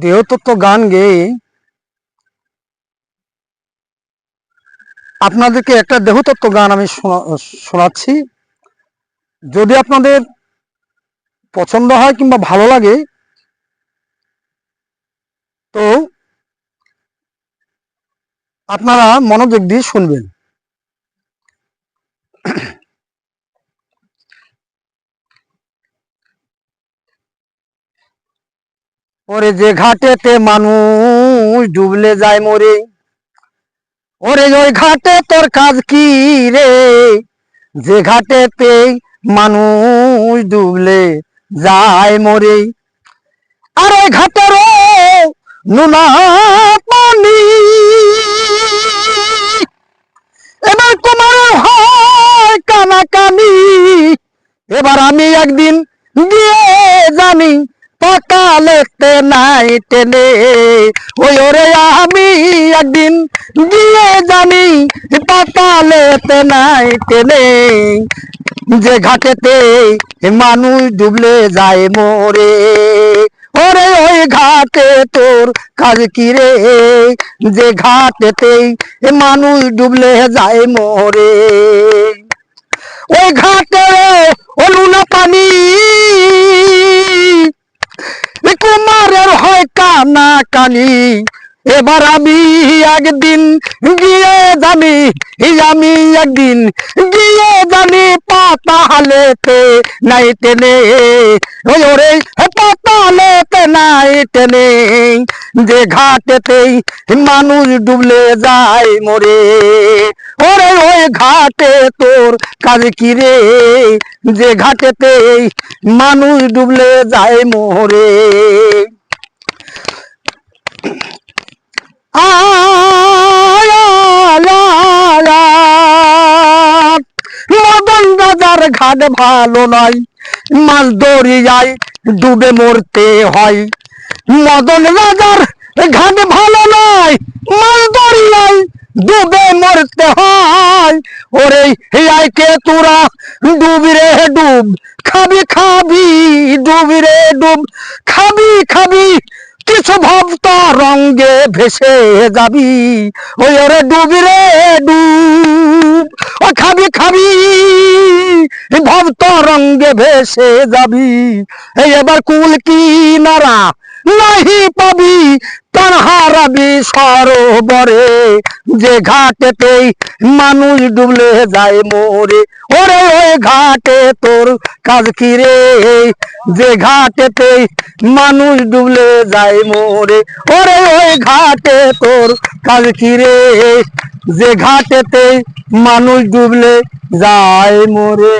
দেহতত্ত্ব গান গেয়ে আপনাদেরকে একটা দেহতত্ত্ব গান আমি শোনা- শোনাচ্ছি। যদি আপনাদের পছন্দ হয় কিংবা ভালো লাগে, তো আপনারা মনোযোগ দিয়ে শুনবেন। ওরে যে ঘাটেতে মানুষ ডুবলে যায় মরে। ওরে ওই ঘাটে তোর কাজ কি রে? যে ঘাটেতে মানুষ ডুবলে যায় মরে। আর ওই ঘাটের নুনা পানি। এবার তোমার হয় কানাকানি। এবার আমি একদিন গিয়ে জানি পাতালেতে নাই টেনে ওই ওরে আমি একদিন গিয়ে জানি পাতালেতে নাই টেনে যে ঘাটেতে মানুষ ডুবলে যায় মোরে। ওরে ওই ঘাটে তোর কাজ কি রে? যে ঘাটেতেই মানুষ ডুবলে যায় মোরে। হয় কানা, এবার আমি একদিন গিয়ে জানি আমি একদিন গিয়ে জানি পাতা হালেতে নাই টেনে। ওই ওরে পাতা হালেতে নাই টেনে, যে ঘাটেতেই মানুষ ডুবলে যায় মরে। ওরে ওই ঘাটে তোর কাজ কি রে? যে ঘাটেতেই মানুষ ডুবলে যায় মোরে। রাজার ঘাট ভালো নয় মাছ দরিয়ায় ডুবে মরতে হয়। মদন রাজার ঘাট ভালো নয় মাছ দরিয়ায় ডুবে মরতে হয়। ওরে আইকে তোরা, ডুবি রে ডুব, খাবি খাবি, ডুবি রে ডুব, খাবি খাবি, কিছু ভাবতা রঙ্গে ভেসে যাবি। ওই ওরে ডুবি রে ডুব রঙ্গে ভেসে যাবি। এই এবার কুল কি নারা নাহি পাবি? প্রাণ সরোবরে যে ঘাটেতেই মানুষ ডুবলে যায় মোরে। ওরে ওই ঘাটে তোর কাজ কি রে? যে ঘাটেতেই মানুষ ডুবলে যায় মোরে। ওরে ওই ঘাটে তোর কাজ কি রে? যে ঘাটেতে মানুষ ডুবলে যায় মোরে।